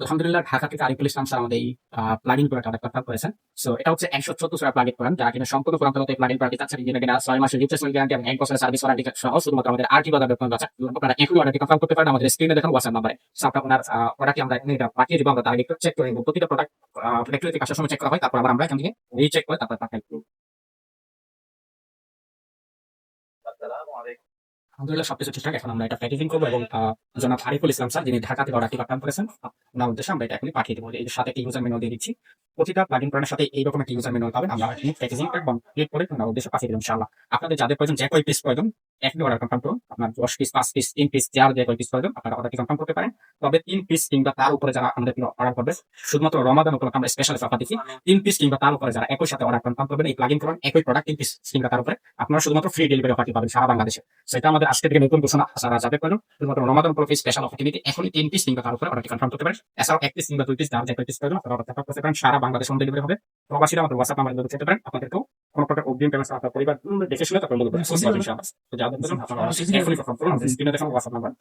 আলহামদুলিল্লাহ, ঢাকা থেকে আরিফুল ইসলাম স্যার আমাদের এই প্লাগিং প্রোডাক্ট করেছেন। সো এটা হচ্ছে একশো চোদ্দ টাকা প্লাগিং করেন যারা কিনা সম্পূর্ণ কোরআন এই প্লাগিং প্রোডাক্ট যেটা কিনা ছয় মাসের রিপ্লেসমেন্ট গ্যারান্টি এবং এক বছরের সার্ভিস ওয়ারেন্টি সহ শুধুমাত্র আমাদের বাজার আছে আপনারা এখনই অর্ডারটি কনফার্ম করতে পারেন, আমাদের স্ক্রিনে দেখেন হোয়াটসঅ্যাপ নাম্বারে সো আপনার আমরা এটা পাঠিয়ে আমরা তার একটু চেক করে প্রতিটা প্রোডাক্ট ফ্যাক্টরি থেকে আসার সময় চেক করা হয়, তারপর আবার আমরা এখান থেকে রিচেক করে তারপর পাঠাই আলহামদুলিল্লাহ, সবকিছু ঠিকঠাক। এখন আমরা এটা প্যাকেজিং করব এবং জনাব হারিফুল ইসলাম স্যার, যিনি ঢাকাতে অর্ডারটি কনফার্ম করেছেন ওনার উদ্দেশ্যে আমরা এটা এখনই পাঠিয়ে দেবো। এর সাথে একটি ইউজার ম্যানুয়াল দিয়ে দিচ্ছি। প্রতিটা প্লাগিন করার সাথে এইরকম একটি ইউজার মেনু পাবেন। আমরা প্যাকেজিং এবং ক্লিক করে ওনার উদ্দেশ্যে পাঠিয়ে দেবো, ইনশাআল্লাহ। আপনাদের যাদের প্রয়োজন, যে কয় পিস প্রয়োজন একটি অর্ডার কনফার্ম করুন। আপনার দশ পিস পাঁচ পিস তিন পিস যার যে কয় পিস প্রয়োজন, আপনারা অর্ডারটি কনফার্ম করতে পারেন। তবে তিন পিস কিংবা তার উপরে যারা আমাদের অর্ডার করবে, শুধুমাত্র রমাদান উপলক্ষে আমরা স্পেশাল অফার দিচ্ছি। তিন পিস কিংবা তার উপরে যারা একই সাথে অর্ডার কনফার্ম করবেন, এই প্লাগিং করুন, একই প্রোডাক্ট তিন পিস কিংবা তার উপরে, আপনারা শুধুমাত্র ফ্রি ডেলিভারি অফারটি পাবেন সারা বাংলাদেশে। সেটা আমাদের আজকে থেকে নতুন ঘোষণা যারা যাদের প্রয়োজন, শুধুমাত্র রমাদান উপলক্ষে স্পেশাল অফারটি নিতে এখনই তিন পিস কিংবা তার উপরে অর্ডারটি কনফার্ম করতে পারেন। এছাড়াও এক পিস কিংবা দুই পিস যার যে কয় পিস প্রয়োজন, আপনারা অর্ডার করতে পারেন, সারা বাংলাদেশ হোম ডেলিভারি হবে। প্রবাসীরা আমাদের হোয়াটসঅ্যাপ নাম্বার যেতে পারেন, আপনাদেরকেও কোনো প্রকার অগ্রিম পেমেন্ট আপনার পরিবার দেখে শুনে তারপর তো যাদের প্রয়োজন আপনারা এখনই কনফার্ম করুন। স্ক্রিনে দেখুন হোয়াটসঅ্যাপ নাম্বার